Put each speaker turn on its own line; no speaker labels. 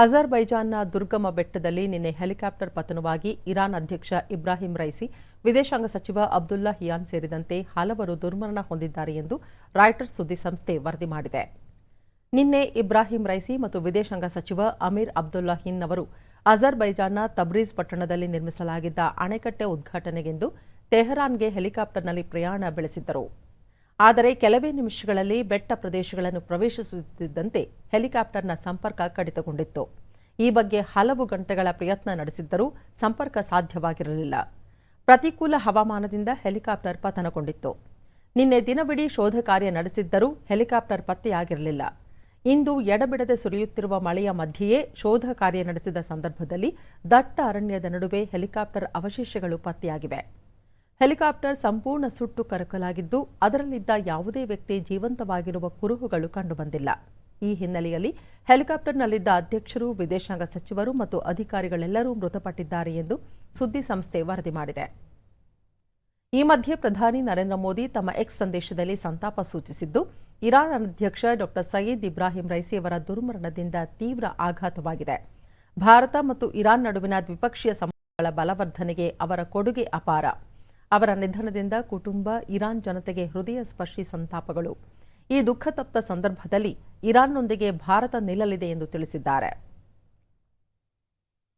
ಅಜರ್ಬೈಜಾನ್ನ ದುರ್ಗಮ ಬೆಟ್ಟದಲ್ಲಿ ನಿನ್ನೆ ಹೆಲಿಕಾಪ್ಟರ್ ಪತನವಾಗಿ ಇರಾನ್ ಅಧ್ಯಕ್ಷ ಇಬ್ರಾಹಿಂ ರೈಸಿ, ವಿದೇಶಾಂಗ ಸಚಿವ ಅಬ್ದುಲ್ಲಾ ಹಿಯಾನ್ ಸೇರಿದಂತೆ ಹಲವರು ದುರ್ಮರಣ ಹೊಂದಿದ್ದಾರೆ ಎಂದು ರಾಯ್ಟರ್ಸ್ ಸುದ್ದಿಸಂಸ್ಥೆ ವರದಿ ಮಾಡಿದೆ. ನಿನ್ನೆ ಇಬ್ರಾಹಿಂ ರೈಸಿ ಮತ್ತು ವಿದೇಶಾಂಗ ಸಚಿವ ಅಮೀರ್ ಅಬ್ದುಲ್ಲಾ ಹಿನ್ ಅವರು ಅಜರ್ಬೈಜಾನ್ನ ತಬ್ರೀಜ್ ಪಟ್ಟಣದಲ್ಲಿ ನಿರ್ಮಿಸಲಾಗಿದ್ದ ಅಣೆಕಟ್ಟೆ ಉದ್ಘಾಟನೆಗೆಂದು ತೆಹರಾನ್ಗೆ ಹೆಲಿಕಾಪ್ಟರ್ನಲ್ಲಿ ಪ್ರಯಾಣ ಬೆಳೆಸಿದ್ದರು. ಆದರೆ ಕೆಲವೇ ನಿಮಿಷಗಳಲ್ಲಿ ಬೆಟ್ಟ ಪ್ರದೇಶಗಳನ್ನು ಪ್ರವೇಶಿಸುತ್ತಿದ್ದಂತೆ ಹೆಲಿಕಾಪ್ಟರ್ನ ಸಂಪರ್ಕ ಕಡಿತಗೊಂಡಿತ್ತು. ಈ ಬಗ್ಗೆ ಹಲವು ಗಂಟೆಗಳ ಪ್ರಯತ್ನ ನಡೆಸಿದ್ದರೂ ಸಂಪರ್ಕ ಸಾಧ್ಯವಾಗಿರಲಿಲ್ಲ. ಪ್ರತಿಕೂಲ ಹವಾಮಾನದಿಂದ ಹೆಲಿಕಾಪ್ಟರ್ ಪತನಗೊಂಡಿತ್ತು. ನಿನ್ನೆ ದಿನವಿಡೀ ಶೋಧ ಕಾರ್ಯ ನಡೆಸಿದ್ದರೂ ಹೆಲಿಕಾಪ್ಟರ್ ಪತ್ತೆಯಾಗಿರಲಿಲ್ಲ. ಇಂದು ಎಡಬಿಡದೆ ಸುರಿಯುತ್ತಿರುವ ಮಳೆಯ ಮಧ್ಯೆಯೇ ಶೋಧ ಕಾರ್ಯ ನಡೆಸಿದ ಸಂದರ್ಭದಲ್ಲಿ ದಟ್ಟ ಅರಣ್ಯದ ನಡುವೆ ಹೆಲಿಕಾಪ್ಟರ್ ಅವಶೇಷಗಳು ಪತ್ತೆಯಾಗಿವೆ. ಹೆಲಿಕಾಪ್ಟರ್ ಸಂಪೂರ್ಣ ಸುಟ್ಟು ಕರಕಲಾಗಿದ್ದು, ಅದರಲ್ಲಿದ್ದ ಯಾವುದೇ ವ್ಯಕ್ತಿ ಜೀವಂತವಾಗಿರುವ ಕುರುಹುಗಳು ಕಂಡುಬಂದಿಲ್ಲ. ಈ ಹಿನ್ನೆಲೆಯಲ್ಲಿ ಹೆಲಿಕಾಪ್ಟರ್ನಲ್ಲಿದ್ದ ಅಧ್ಯಕ್ಷರು, ವಿದೇಶಾಂಗ ಸಚಿವರು ಮತ್ತು ಅಧಿಕಾರಿಗಳೆಲ್ಲರೂ ಮೃತಪಟ್ಟಿದ್ದಾರೆ ಎಂದು ಸುದ್ದಿ ಸಂಸ್ಥೆ ವರದಿ ಮಾಡಿದೆ. ಈ ಮಧ್ಯೆ ಪ್ರಧಾನಿ ನರೇಂದ್ರ ಮೋದಿ ತಮ್ಮ ಎಕ್ಸ್ ಸಂದೇಶದಲ್ಲಿ ಸಂತಾಪ ಸೂಚಿಸಿದ್ದು, ಇರಾನ್ ಅಧ್ಯಕ್ಷ ಡಾ. ಸಯೀದ್ ಇಬ್ರಾಹಿಂ ರೈಸಿಯವರ ದುರ್ಮರಣದಿಂದ ತೀವ್ರ ಆಘಾತವಾಗಿದೆ. ಭಾರತ ಮತ್ತು ಇರಾನ್ ನಡುವಿನ ದ್ವಿಪಕ್ಷೀಯ ಸಂಬಂಧಗಳ ಬಲವರ್ಧನೆಗೆ ಅವರ ಕೊಡುಗೆ ಅಪಾರ. ಅವರ ನಿಧನದಿಂದ ಕುಟುಂಬ, ಇರಾನ್ ಜನತೆಗೆ ಹೃದಯ ಸ್ಪರ್ಶಿ ಸಂತಾಪಗಳು. ಈ ದುಃಖತಪ್ತ ಸಂದರ್ಭದಲ್ಲಿ ಇರಾನ್ನೊಂದಿಗೆ ಭಾರತ ನಿಲ್ಲಲಿದೆ ಎಂದು ತಿಳಿಸಿದ್ದಾರೆ.